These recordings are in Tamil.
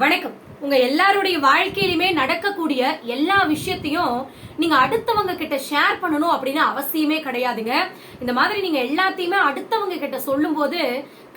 வணக்கம். உங்க எல்லாருடைய வாழ்க்கையிலுமே நடக்கக்கூடிய எல்லா விஷயத்தையும் நீங்க அடுத்தவங்க கிட்ட ஷேர் பண்ணணும் அப்படின்னு அவசியமே கிடையாதுங்க. இந்த மாதிரி நீங்க எல்லாத்தையுமே அடுத்தவங்க கிட்ட சொல்லும்போது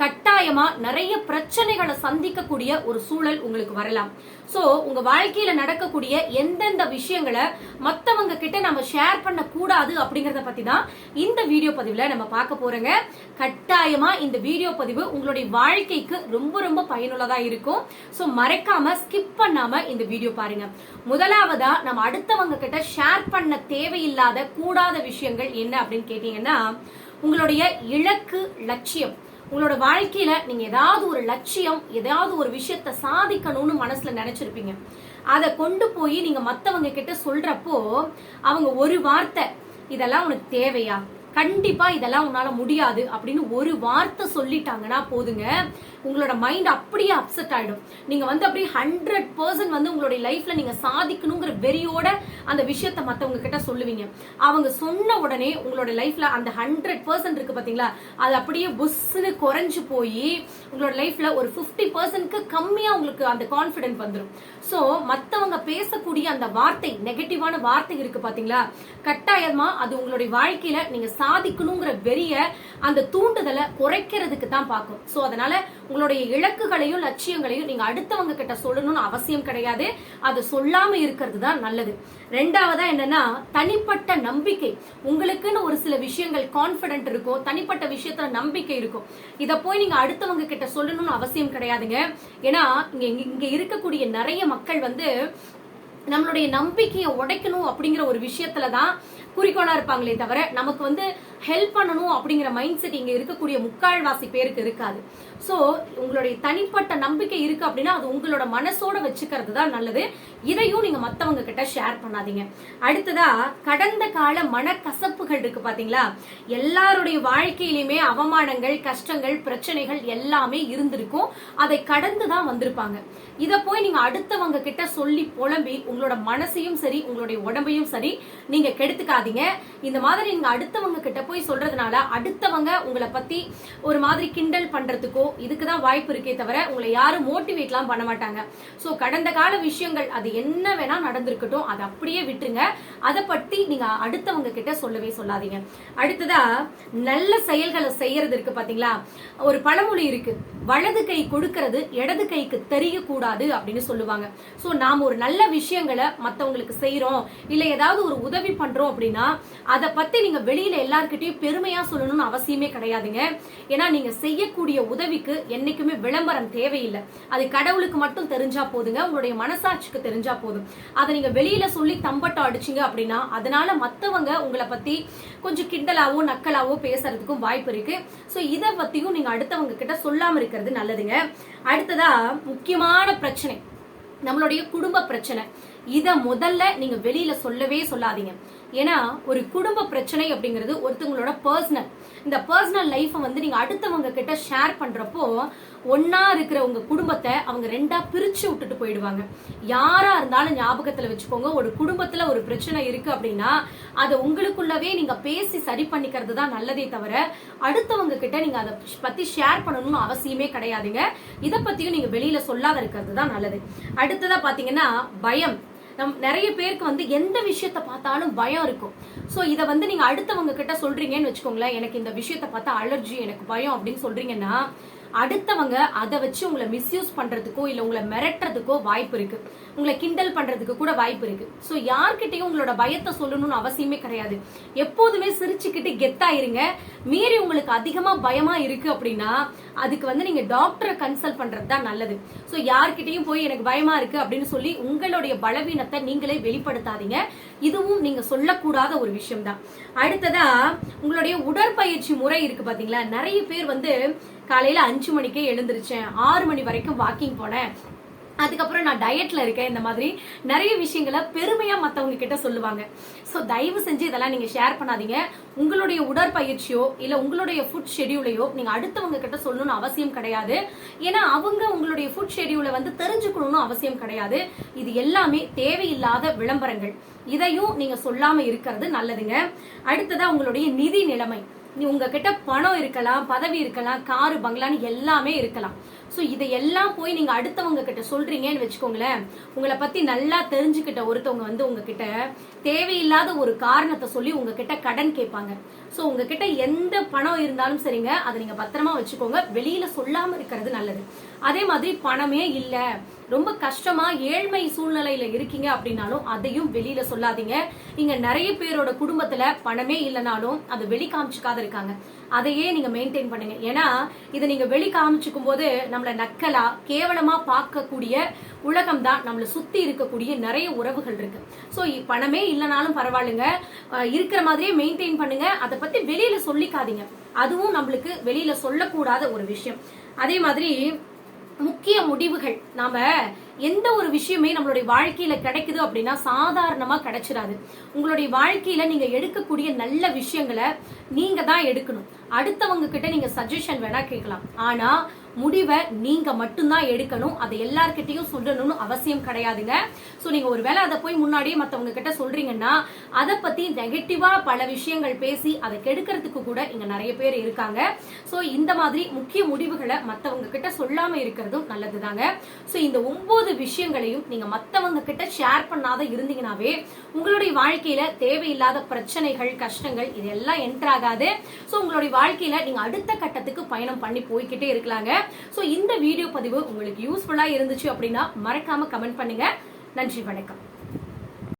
கட்டாயமா நிறைய பிரச்சனைகளை சந்திக்கக்கூடிய ஒரு சூழல் உங்களுக்கு வரலாம். சோ உங்க வாழ்க்கையில நடக்கக்கூடிய எந்தெந்த விஷயங்களை மத்தவங்க கிட்ட நம்ம ஷேர் பண்ண கூடாது அப்படிங்கறத பத்தி தான் இந்த வீடியோ பதிவுல நம்ம பார்க்க போறோங்க. கட்டாயமா இந்த வீடியோ பதிவு உங்களுடைய வாழ்க்கைக்கு ரொம்ப ரொம்ப பயனுள்ளதா இருக்கும். சோ மறைக்காம ஸ்கிப் பண்ணாம இந்த வீடியோ பாருங்க. முதலாவதா நம்ம அடுத்தவங்க கிட்ட ஷேர் பண்ண தேவையில்லாத கூடாத விஷயங்கள் என்ன அப்படின்னு கேட்டீங்கன்னா உங்களுடைய இலக்கு லட்சியம். உங்களோட வாழ்க்கையில நீங்க ஏதாவது ஒரு லட்சியம் ஏதாவது ஒரு விஷயத்த சாதிக்கணும்னு மனசுல நினைச்சிருப்பீங்க. அதை கொண்டு போய் நீங்க மத்தவங்க கிட்ட சொல்றப்போ அவங்க ஒரு வார்த்தை இதெல்லாம் உனக்கு தேவையா? கண்டிப்பா இதெல்லாம் உன்னால முடியாது அப்படின்னு ஒரு வார்த்தை சொல்லிட்டாங்கன்னா போதுங்க. உங்களோட மைண்ட் அப்படியே அப்செட் ஆயிடும். நீங்க வந்து அப்படியே ஹண்ட்ரட் பர்சன்ட் வந்து உங்களுடைய லைஃப்ல நீங்க சாதிக்கணுங்கிற வெறியோட அந்த விஷயத்த மத்தவங்க கிட்ட சொல்லுவீங்க. அவங்க சொன்ன உடனே உங்களோட லைஃப்ல அந்த ஹண்ட்ரட் பர்சன்ட் இருக்கு பாத்தீங்களா? அது அப்படியே புஷ்னு குறைஞ்சு போய் உங்களோட லைஃப்ல ஒரு பிப்டி பர்சன்ட்க்கு கம்மியா உங்களுக்கு அந்த கான்பிடன்ட் வந்துடும் சோ மத்தவங்க பேசக்கூடிய அந்த வார்த்தை நெகட்டிவான வார்த்தை இருக்கு பாத்தீங்களா? கட்டாயமா அது உங்களுடைய வாழ்க்கையில நீங்க சாதிக்கணுங்கிற வெறிய அந்த தூண்டுதலை குறைக்கிறதுக்கு தான் பார்க்கும். ஸோ அதனால உங்களுடைய இலக்குகளையும் லட்சியங்களையும் நீங்க அடுத்தவங்க கிட்ட சொல்லணும்னு அவசியம் கிடையாது. அது சொல்லாம இருக்கிறது தான் நல்லது. ரெண்டாவதா என்னன்னா தனிப்பட்ட நம்பிக்கை. உங்களுக்குன்னு ஒரு சில விஷயங்கள் கான்பிடென்ட் இருக்கும் தனிப்பட்ட விஷயத்துல நம்பிக்கை இருக்கும் இதை போய் நீங்க அடுத்தவங்க கிட்ட சொல்லணும்னு அவசியம் கிடையாதுங்க. ஏன்னா இங்க இங்க இருக்கக்கூடிய நிறைய மக்கள் வந்து நம்மளுடைய நம்பிக்கையை உடைக்கணும் அப்படிங்கிற ஒரு விஷயத்துல தான் குறிக்கோளா இருப்பாங்களே தவிர நமக்கு வந்து ஹெல்ப் பண்ணணும் அப்படிங்கிற மைண்ட் செட் இங்க இருக்கக்கூடிய முக்கால்வாசி பேருக்கு இருக்காது. சோ உங்களுடைய தனிப்பட்ட நம்பிக்கை இருக்கு அப்படின்னா அது உங்களோட மனசோட வச்சுக்கிறது தான் நல்லது. இதையும் நீங்க மத்தவங்க கிட்ட ஷேர் பண்ணாதீங்க. அடுத்ததா கடந்த கால மனக்கசப்புகள் இருக்கு பாத்தீங்களா? எல்லாருடைய வாழ்க்கையிலுமே அவமானங்கள் கஷ்டங்கள் பிரச்சனைகள் எல்லாமே இருந்திருக்கும். அதை கடந்து தான் வந்திருப்பாங்க. இத போய் நீங்க அடுத்தவங்க கிட்ட சொல்லி புலம்பி உங்களோட மனசையும் சரி உங்களுடைய உடம்பையும் சரி நீங்க கெடுத்துக்காதீங்க. இந்த மாதிரி நீங்க அடுத்தவங்க கிட்ட போய் சொல்றதுனால அடுத்தவங்க உங்களை பத்தி ஒரு மாதிரி கிண்டல் பண்றதுக்கோ இதுக்குதான் வாய்ப்பு இருக்கே தவிர உங்களை யாரும் மோட்டிவேட்லாம் பண்ண மாட்டாங்க. சோ கடந்த கால விஷயங்கள் அது என்ன வேணா நடந்திருக்கட்டும் அதை அப்படியே விட்டுருங்க. அதை பத்தி நீங்க அடுத்தவங்க கிட்ட சொல்லவே சொல்லாதீங்க. அடுத்ததா நல்ல செயல்களை செய்யறது இருக்கு பாத்தீங்களா? ஒரு பழமொழி இருக்கு. வலது கை கொடுக்கறது இடது கைக்கு தெரியக்கூடாது அப்படின்னு சொல்லுவாங்க. ஸோ நாம ஒரு நல்ல விஷயங்களை மத்தவங்களுக்கு செய்யறோம் இல்ல ஏதாவது ஒரு உதவி பண்றோம் அப்படின்னா அதை பத்தி நீங்க வெளியில எல்லார்கிட்டயும் பெருமையா சொல்லணும்னு அவசியமே கிடையாதுங்க. ஏன்னா நீங்க செய்யக்கூடிய உதவிக்கு என்னைக்குமே விளம்பரம் தேவையில்லை. அது கடவுளுக்கு மட்டும் தெரிஞ்சா போதுங்க. உங்களுடைய மனசாட்சிக்கு தெரிஞ்சு போதும். அதை நீங்க வெளியில சொல்லி தம்பட்டம் அடிச்சீங்க அப்படின்னா அதனால மத்தவங்க உங்களை பத்தி கொஞ்சம் கிண்டலாவோ நக்கலாவோ பேசுறதுக்கும் வாய்ப்பு இருக்கு. சோ இதை பத்தியும் நீங்க அடுத்தவங்க கிட்ட சொல்லாம இருக்கிறது நல்லதுங்க. அடுத்ததா முக்கியமான பிரச்சனை. நம்மளுடைய குடும்ப பிரச்சனை. இதை முதல்ல நீங்க வெளியில சொல்லவே சொல்லாதீங்க. ஏன்னா ஒரு குடும்ப பிரச்சனை அப்படிங்கிறது ஒருத்தவங்களோட பர்சனல் இந்த பர்சனல் லைஃப்பை வந்து நீங்க அடுத்தவங்க கிட்ட ஷேர் பண்றப்போ ஒன்னா இருக்கிற உங்க குடும்பத்தை அவங்க ரெண்டா பிரிச்சு விட்டுட்டு போயிடுவாங்க. யாரா இருந்தாலும் ஞாபகத்துல வச்சுக்கோங்க ஒரு குடும்பத்துல ஒரு பிரச்சனை இருக்கு அப்படின்னா அதை உங்களுக்குள்ளவே நீங்க பேசி சரி பண்ணிக்கிறது தான் நல்லதே தவிர அடுத்தவங்க கிட்ட நீங்க அதை பத்தி ஷேர் பண்ணணும்னு அவசியமே கிடையாதுங்க. இதை பத்தியும் நீங்க வெளியில சொல்லாத இருக்கிறது தான் நல்லது. அடுத்ததா பாத்தீங்கன்னா பயம். நம் நிறைய பேருக்கு வந்து எந்த விஷயத்த பார்த்தாலும் பயம் இருக்கும். ஸோ இதை வந்து நீங்கள் அடுத்தவங்க கிட்ட சொல்றீங்கன்னு வச்சுக்கோங்களேன். எனக்கு இந்த விஷயத்த பார்த்தா அலர்ஜி எனக்கு பயம் அப்படின்னு சொல்றீங்கன்னா அடுத்தவங்க அதை வச்சு உங்களை மிஸ்யூஸ் பண்றதுக்கோ இல்ல உங்களை மிரட்டுறதுக்கோ வாய்ப்பு இருக்கு. உங்களை கிண்டல் பண்றதுக்கு கூட வாய்ப்பு இருக்கு. சோ யார்கிட்டயும் உங்களோட பயத்தை சொல்லணும்னு அவசியமே கிடையாது. எப்போதுமே சிரிச்சுக்கிட்டு கெத்தாயிருங்க மீறி உங்களுக்கு அதிகமா பயமா இருக்கு அப்படின்னா அதுக்கு வந்து நீங்க டாக்டரை கன்சல்ட் பண்றது தான் நல்லது. சோ யார்கிட்டயும் போய் எனக்கு பயமா இருக்கு அப்படின்னு சொல்லி உங்களுடைய பலவீனத்தை நீங்களே வெளிப்படுத்தாதீங்க. இதுவும் நீங்க சொல்லக்கூடாத ஒரு விஷயம் தான் அடுத்ததா உங்களுடைய உடற்பயிற்சி முறை இருக்கு பாத்தீங்களா? நிறைய பேர் வந்து காலையில அஞ்சு மணிக்கே எழுந்திருச்சேன். ஆறு மணி வரைக்கும் வாக்கிங் போனேன். அதுக்கப்புறம் நான் டயட்ல இருக்கேன். இந்த மாதிரி நிறைய விஷயங்களை பெருமையா மத்தவங்க கிட்ட சொல்லுவாங்க. சோ தயவு செஞ்சு இதெல்லாம் நீங்க ஷேர் பண்ணாதீங்க. உங்களுடைய உடற்பயிற்சியோ இல்ல உங்களுடைய ஃபுட் ஷெடியூலையோ நீங்க அடுத்தவங்க கிட்ட சொல்லணும்னு அவசியம் கிடையாது. ஏன்னா அவங்க உங்களுடைய ஃபுட் ஷெடியூலை வந்து தெரிஞ்சுக்கணும்னு அவசியம் கிடையாது. இது எல்லாமே தேவையில்லாத விளம்பரங்கள். இதையும் நீங்க சொல்லாம இருக்கிறது நல்லதுங்க. அடுத்ததா உங்களுடைய நிதி நிலைமை. உங்ககிட்ட பணம் இருக்கலாம் பதவி இருக்கலாம் காரு பங்களான்னு எல்லாமே இருக்கலாம். ஸோ இதையெல்லாம் போய் நீங்கள் அடுத்தவங்க கிட்ட சொல்றீங்கன்னு வச்சுக்கோங்களேன். உங்களை பத்தி நல்லா தெரிஞ்சுக்கிட்ட ஒருத்தவங்க வந்து உங்ககிட்ட தேவையில்லாத ஒரு காரணத்தை சொல்லி உங்ககிட்ட கடன் கேட்பாங்க. ஸோ உங்ககிட்ட எந்த பணம் இருந்தாலும் சரிங்க அதை நீங்க பத்திரமா வச்சுக்கோங்க. வெளியில சொல்லாம இருக்கிறது நல்லது. அதே மாதிரி பணமே இல்ல. ரொம்ப கஷ்டமா ஏழ்மை சூழ்நிலையில இருக்கீங்க அப்படின்னாலும் அதையும் வெளியில சொல்லாதீங்க. இங்க நிறைய பேரோட குடும்பத்துல பணமே இல்லைனாலும் அதை வெளி காமிச்சுக்காத இருக்காங்க. அதையே நீங்க மெயின்டைன் பண்ணுங்க. ஏன்னா இதை நீங்க வெளி காமிச்சுக்கும் போது நம்மள நக்கலா கேவலமா பார்க்கக்கூடிய உலகம் தான் நம்மளை சுத்தி இருக்கக்கூடிய நிறைய உறவுகள் இருக்கு. ஸோ பணமே இல்லைனாலும் பரவாயில்லைங்க. இருக்கிற மாதிரியே மெயின்டைன் பண்ணுங்க. அதை பத்தி வெளியில சொல்லிக்காதீங்க. அதுவும் நம்மளுக்கு வெளியில சொல்லக்கூடாத ஒரு விஷயம். அதே மாதிரி முக்கிய முடிவுகள். நாம எந்த ஒரு விஷயமே நம்மளுடைய வாழ்க்கையில கிடைக்குது அப்படின்னா சாதாரணமா கிடைச்சிடாது உங்களுடைய வாழ்க்கையில நீங்க எடுக்கக்கூடிய நல்ல விஷயங்களை நீங்க தான் எடுக்கணும். அடுத்தவங்க கிட்ட நீங்க சஜஷன் வேணா கேட்கலாம். ஆனா முடிவை நீங்க மட்டும்தான் எடுக்கணும். அதை எல்லார்கிட்டையும் சொல்லணும்னு அவசியம் கிடையாதுங்க. ஸோ நீங்க ஒருவேளை அதை போய் முன்னாடியே மற்றவங்க கிட்ட சொல்றீங்கன்னா அதை பத்தி நெகட்டிவா பல விஷயங்கள் பேசி அதை கெடுக்கிறதுக்கு கூட இங்க நிறைய பேர் இருக்காங்க. ஸோ இந்த மாதிரி முக்கிய முடிவுகளை மற்றவங்க கிட்ட சொல்லாம இருக்கிறதும் நல்லதுதாங்க. ஸோ இந்த ஒன்பது விஷயங்களையும் நீங்க மற்றவங்க கிட்ட ஷேர் பண்ணாத இருந்தீங்கனாவே உங்களுடைய வாழ்க்கையில தேவையில்லாத பிரச்சனைகள் கஷ்டங்கள் இதெல்லாம் என்டர் ஆகாது. ஸோ உங்களுடைய வாழ்க்கையில நீங்க அடுத்த கட்டத்துக்கு பயணம் பண்ணி போய்கிட்டே இருக்கலாங்க. சோ இந்த வீடியோ பதிவு உங்களுக்கு யூஸ்ஃபுல்லா இருந்துச்சு அப்படின்னா மறக்காமல் கமெண்ட் பண்ணுங்க. நன்றி வணக்கம்.